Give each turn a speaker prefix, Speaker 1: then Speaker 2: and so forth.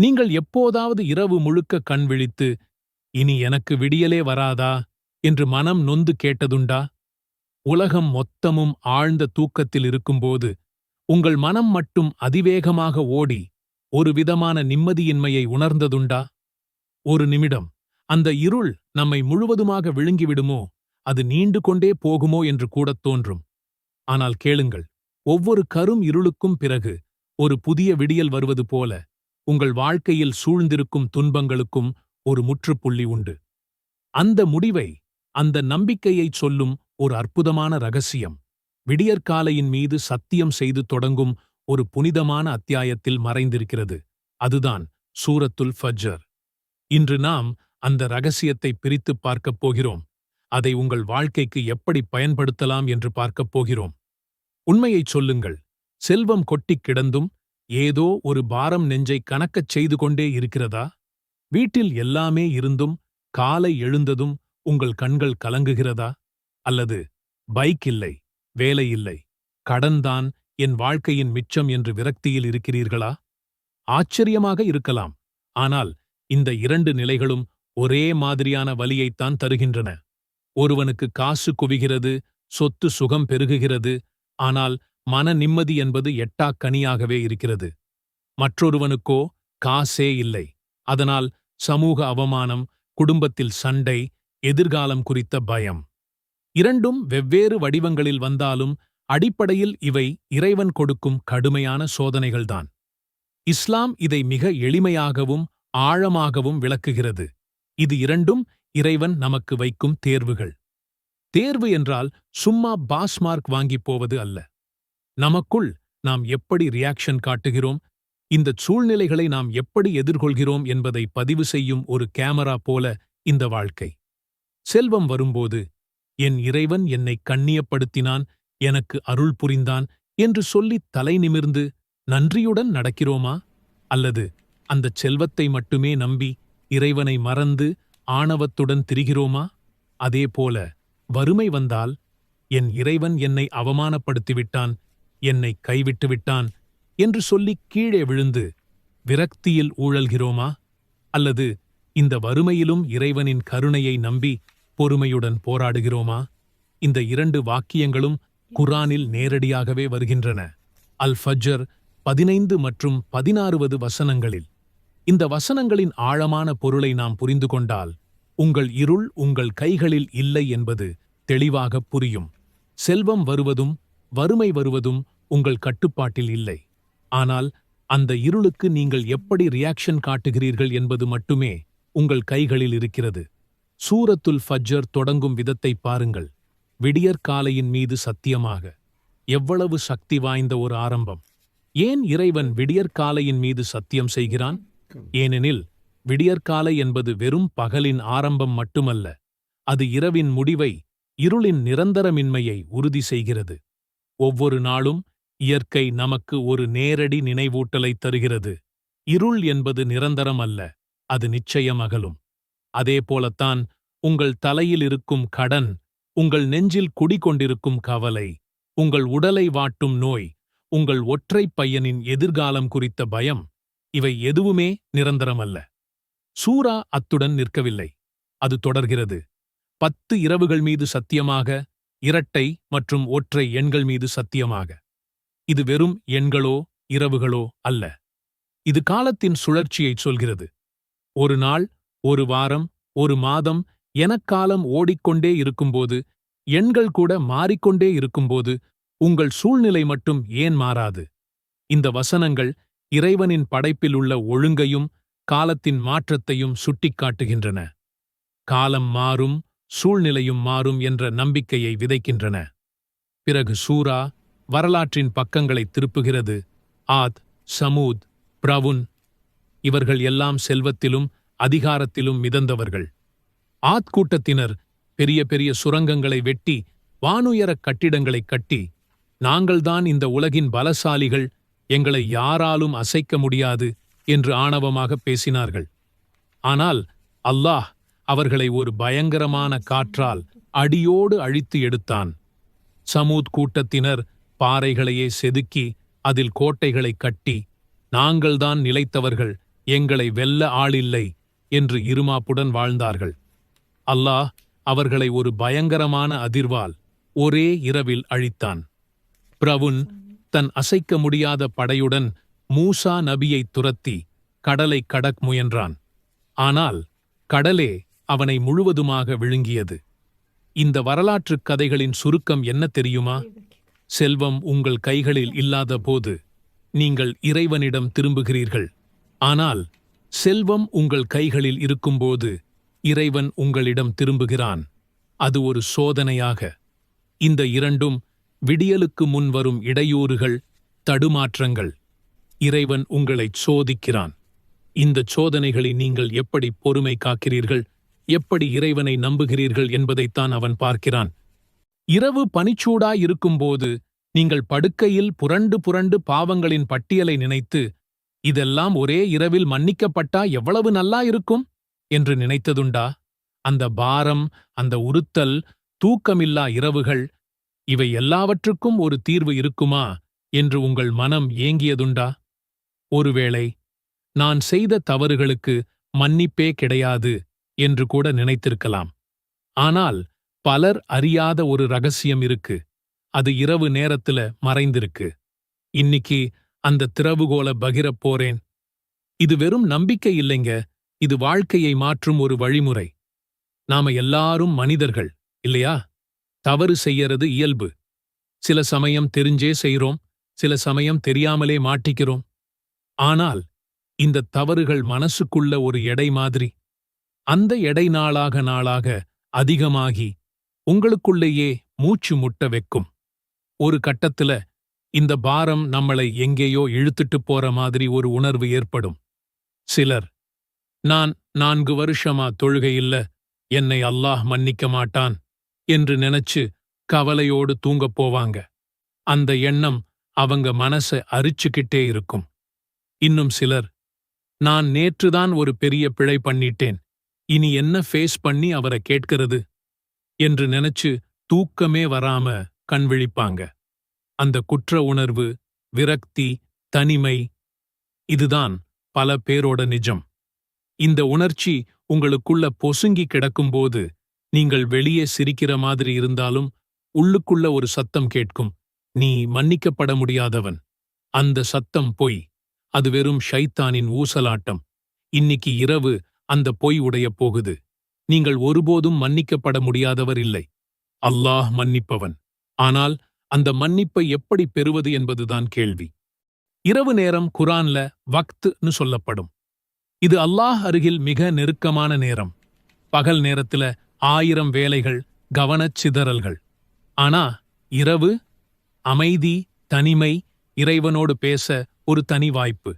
Speaker 1: நீங்கள் எப்போதாவது இரவு முழுக்க கண் விழித்து இனி எனக்கு விடியலே வராதா? என்று மனம் நொந்து கேட்டதுண்டா? உலகம் மொத்தமும் ஆழ்ந்த தூக்கத்தில் இருக்கும்போது உங்கள் மனம் மட்டும் அதிவேகமாக ஓடி ஒரு விதமான நிம்மதியின்மையை உணர்ந்ததுண்டா? ஒரு நிமிடம் அந்த இருள் நம்மை முழுவதுமாக விழுங்கிவிடுமோ? அது நீண்டு கொண்டே போகுமோ என்று கூடத் தோன்றும். ஆனால் கேளுங்கள் ஒவ்வொரு கரும் இருளுக்கும் பிறகு ஒரு புதிய விடியல் வருவது போல உங்கள் வாழ்க்கையில் சூழ்ந்திருக்கும் துன்பங்களுக்கும் ஒரு முற்றுப்புள்ளி உண்டு. அந்த முடிவை அந்த நம்பிக்கையைச் சொல்லும் ஒரு அற்புதமான ரகசியம். விடியற்காலையின் மீது சத்தியம் செய்து தொடங்கும் ஒரு புனிதமான அத்தியாயத்தில் மறைந்திருக்கிறது. அதுதான் சூரத்துல் ஃபஜ்ஜர் இன்று நாம் அந்த ரகசியத்தை பிரித்துப் பார்க்கப் போகிறோம். அதை உங்கள் வாழ்க்கைக்கு எப்படி பயன்படுத்தலாம் என்று பார்க்கப் போகிறோம். உண்மையைச் சொல்லுங்கள். செல்வம் கொட்டிக் கிடந்தும் ஏதோ ஒரு பாரம் நெஞ்சை கணக்கச் செய்து கொண்டே இருக்கிறதா? வீட்டில் எல்லாமே இருந்தும் காலை எழுந்ததும் உங்கள் கண்கள் கலங்குகிறதா? அல்லது பைக் இல்லை வேலை இல்லை கடன்தான் என் வாழ்க்கையின் மிச்சம் என்று விரக்தியில் இருக்கிறீர்களா? ஆச்சரியமாக இருக்கலாம் ஆனால் இந்த இரண்டு நிலைகளும் ஒரே மாதிரியான வலியைத்தான் தருகின்றன. ஒருவனுக்கு காசு குவிகிறது சொத்து சுகம் பெருகுகிறது ஆனால் மன நிம்மதி என்பது எட்டாக் கனியாகவே இருக்கிறது. மற்றொருவனுக்கோ காசே இல்லை. அதனால் சமூக அவமானம் குடும்பத்தில் சண்டை எதிர்காலம் குறித்த பயம். இரண்டும் வெவ்வேறு வடிவங்களில் வந்தாலும் அடிப்படையில் இவை இறைவன் கொடுக்கும் கடுமையான சோதனைகள்தான். இஸ்லாம் இதை மிக எளிமையாகவும் ஆழமாகவும் விளக்குகிறது. இது இரண்டும் இறைவன் நமக்கு வைக்கும் தேர்வுகள். தேர்வு என்றால் சும்மா பாஸ் மார்க் வாங்கிப் போவது அல்ல. நமக்குள் நாம் எப்படி ரியாக்ஷன் காட்டுகிறோம்? இந்த சூழ்நிலைகளை நாம் எப்படி எதிர்கொள்கிறோம் என்பதை பதிவு செய்யும் ஒரு கேமரா போல இந்த வாழ்க்கை. செல்வம் வரும்போது என் இறைவன் என்னை கண்ணியப்படுத்தினான் எனக்கு அருள் புரிந்தான் என்று சொல்லித் தலை நிமிர்ந்து நன்றியுடன் நடக்கிறோமா? அல்லது அந்தச் செல்வத்தை மட்டுமே நம்பி இறைவனை மறந்து ஆணவத்துடன் திரிகிறோமா? அதேபோல வறுமை வந்தால் என் இறைவன் என்னை அவமானப்படுத்திவிட்டான் என்னை கைவிட்டு விட்டான் என்று சொல்லிக் கீழே விழுந்து விரக்தியில் ஊழல்கிறோமா? அல்லது இந்த வறுமையிலும் இறைவனின் கருணையை நம்பி பொறுமையுடன் போராடுகிறோமா? இந்த இரண்டு வாக்கியங்களும் குரானில் நேரடியாகவே வருகின்றன. அல் ஃபஜ்ஜர் பதினைந்து மற்றும் பதினாறுவது வசனங்களில் இந்த வசனங்களின் ஆழமான பொருளை நாம் புரிந்து கொண்டால் உங்கள் இருள் உங்கள் கைகளில் இல்லை என்பது தெளிவாகப் புரியும். செல்வம் வருவதும் வறுமை வருவதும் உங்கள் கட்டுப்பாட்டில் இல்லை. ஆனால் அந்த இருளுக்கு நீங்கள் எப்படி ரியாக்ஷன் காட்டுகிறீர்கள் என்பது மட்டுமே உங்கள் கைகளில் இருக்கிறது. சூரத்துல் ஃபஜ்ஜர் தொடங்கும் விதத்தை பாருங்கள். விடியற்காலையின் மீது சத்தியமாக. எவ்வளவு சக்தி வாய்ந்த ஒரு ஆரம்பம். ஏன் இறைவன் விடியற்காலையின் மீது சத்தியம் செய்கிறான்? ஏனெனில் விடியற்காலை என்பது வெறும் பகலின் ஆரம்பம் மட்டுமல்ல. அது இரவின் முடிவை இருளின் நிரந்தரமின்மையை உறுதி செய்கிறது. ஒவ்வொரு நாளும் இயற்கை நமக்கு ஒரு நேரடி நினைவூட்டலைத் தருகிறது. இருள் என்பது நிரந்தரம் அல்ல அது நிச்சயம் அகலும் அதேபோலத்தான் உங்கள் தலையில் இருக்கும் கடன் உங்கள் நெஞ்சில் குடிகொண்டிருக்கும் கவலை உங்கள் உடலை வாட்டும் நோய் உங்கள் ஒற்றைப் பையனின் எதிர்காலம் குறித்த பயம் இவை எதுவுமே நிரந்தரமல்ல. சூரா அத்துடன் நிற்கவில்லை. அது தொடர்கிறது. பத்து இரவுகள் மீது சத்தியமாக இரட்டை மற்றும் ஒற்றை எண்கள் மீது சத்தியமாக. இது வெறும் எண்களோ இரவுகளோ அல்ல. இது காலத்தின் சுழற்சியைச் சொல்கிறது. ஒரு நாள் ஒரு வாரம் ஒரு மாதம் எனக்காலம் ஓடிக்கொண்டே இருக்கும்போது எண்கள் கூட மாறிக்கொண்டே இருக்கும்போது உங்கள் சூழ்நிலை மட்டும் ஏன் மாறாது? இந்த வசனங்கள் இறைவனின் படைப்பில் உள்ள ஒழுங்கையும் காலத்தின் மாற்றத்தையும் சுட்டிக்காட்டுகின்றன. காலம் மாறும் சூழ்நிலையும் மாறும் என்ற நம்பிக்கையை விதைக்கின்றன. பிறகு சூரா வரலாற்றின் பக்கங்களை திருப்புகிறது. ஆத் சமூத் பிரவுன் இவர்கள் எல்லாம் செல்வத்திலும் அதிகாரத்திலும் மிதந்தவர்கள். ஆத் கூட்டத்தினர் பெரிய பெரிய சுரங்கங்களை வெட்டி வானுயரக் கட்டிடங்களைக் கட்டி நாங்கள்தான் இந்த உலகின் பலசாலிகள் எங்களை யாராலும் அசைக்க முடியாது என்று ஆணவமாக பேசினார்கள். ஆனால் அல்லாஹ் அவர்களை ஒரு பயங்கரமான காற்றால் அடியோடு அழித்து எடுத்தான். சமூத் கூட்டத்தினர் பாறைகளையே செதுக்கி அதில் கோட்டைகளைக் கட்டி நாங்கள்தான் நிலைத்தவர்கள் எங்களை வெல்ல ஆளில்லை என்று இருமாப்புடன் வாழ்ந்தார்கள். அல்லாஹ் அவர்களை ஒரு பயங்கரமான அதிர்வால் ஒரே இரவில் அழித்தான். பிரவுன் தன் அசைக்க முடியாத படையுடன் மூசா நபியைத் துரத்தி கடலை கடக் முயன்றான். ஆனால் கடலே அவனை முழுவதுமாக விழுங்கியது. இந்த வரலாற்றுக் கதைகளின் சுருக்கம் என்ன தெரியுமா? செல்வம் உங்கள் கைகளில் இல்லாத போது நீங்கள் இறைவனிடம் திரும்புகிறீர்கள். ஆனால் செல்வம் உங்கள் கைகளில் இருக்கும்போது இறைவன் உங்களிடம் திரும்புகிறான். அது ஒரு சோதனையாக. இந்த இரண்டும் விடியலுக்கு முன் வரும் இடையூறுகள் தடுமாற்றங்கள். இறைவன் உங்களைச் சோதிக்கிறான். இந்தச் சோதனைகளை நீங்கள் எப்படி பொறுமை காக்கிறீர்கள்? எப்படி இறைவனை நம்புகிறீர்கள் என்பதைத்தான் அவன் பார்க்கிறான். இரவு பனிச்சூடாயிருக்கும்போது நீங்கள் படுக்கையில் புரண்டு புரண்டு பாவங்களின் பட்டியலை நினைத்து இதெல்லாம் ஒரே இரவில் மன்னிக்கப்பட்டா எவ்வளவு நல்லா இருக்கும் என்று நினைத்ததுண்டா? அந்த பாரம் அந்த உறுத்தல் தூக்கமில்லா இரவுகள் இவை எல்லாவற்றுக்கும் ஒரு தீர்வு இருக்குமா என்று உங்கள் மனம் ஏங்கியதுண்டா? ஒருவேளை நான் செய்த தவறுகளுக்கு மன்னிப்பே கிடையாது என்று கூட நினைத்திருக்கலாம். ஆனால் பலர் அறியாத ஒரு ரகசியம் இருக்கு. அது இரவு நேரத்துல மறைந்திருக்கு. இன்னிக்கு அந்த திறவுகோல பகிரப் போறேன். இது வெறும் நம்பிக்கை இல்லைங்க. இது வாழ்க்கையை மாற்றும் ஒரு வழிமுறை. நாம எல்லாரும் மனிதர்கள் இல்லையா? தவறு செய்யறது இயல்பு. சில சமயம் தெரிஞ்சே செய்கிறோம் சில சமயம் தெரியாமலே மாட்டிக்கிறோம். ஆனால் இந்த தவறுகள் மனசுக்குள்ள ஒரு எடை மாதிரி. அந்த எடை நாளாக நாளாக அதிகமாகி உங்களுக்குள்ளேயே மூச்சு முட்ட வைக்கும். ஒரு கட்டத்துல இந்த பாரம் நம்மளை எங்கேயோ இழுத்துட்டு போற மாதிரி ஒரு உணர்வு ஏற்படும். சிலர் நான் நான்கு வருஷமா தொழுகையில்ல என்னை அல்லாஹ் மன்னிக்க மாட்டான் என்று நினைச்சு கவலையோடு தூங்கப் போவாங்க. அந்த எண்ணம் அவங்க மனச அரிச்சுக்கிட்டே இருக்கும். இன்னும் சிலர் நான் நேற்றுதான் ஒரு பெரிய பிழை பண்ணிட்டேன் இனி என்ன ஃபேஸ் பண்ணி அவரை கேட்கிறது? என்று நினைச்சு தூக்கமே வராம கண் விழிப்பாங்க. அந்த குற்ற உணர்வு விரக்தி தனிமை இதுதான் பல பேரோட நிஜம். இந்த உணர்ச்சி உங்களுக்குள்ள பொசுங்கி கிடக்கும்போது நீங்கள் வெளியே சிரிக்கிற மாதிரி இருந்தாலும் உள்ளுக்குள்ள ஒரு சத்தம் கேட்கும். நீ மன்னிக்கப்பட முடியாதவன். அந்த சத்தம் பொய். அது வெறும் ஷைத்தானின் ஊசலாட்டம். இன்னிக்கு இரவு அந்த பொய் உடையப் போகுது. நீங்கள் ஒருபோதும் மன்னிக்கப்பட முடியாதவர் இல்லை. அல்லாஹ் மன்னிப்பவன். ஆனால் அந்த மன்னிப்பை எப்படி பெறுவது என்பதுதான் கேள்வி. இரவு நேரம் குரான்ல வக்த்னு சொல்லப்படும். இது அல்லாஹ் அருகில் மிக நெருக்கமான நேரம். பகல் நேரத்துல ஆயிரம் வேலைகள் கவனச் சிதறல்கள். ஆனா இரவு அமைதி தனிமை இறைவனோடு பேச ஒரு தனி வாய்ப்பு.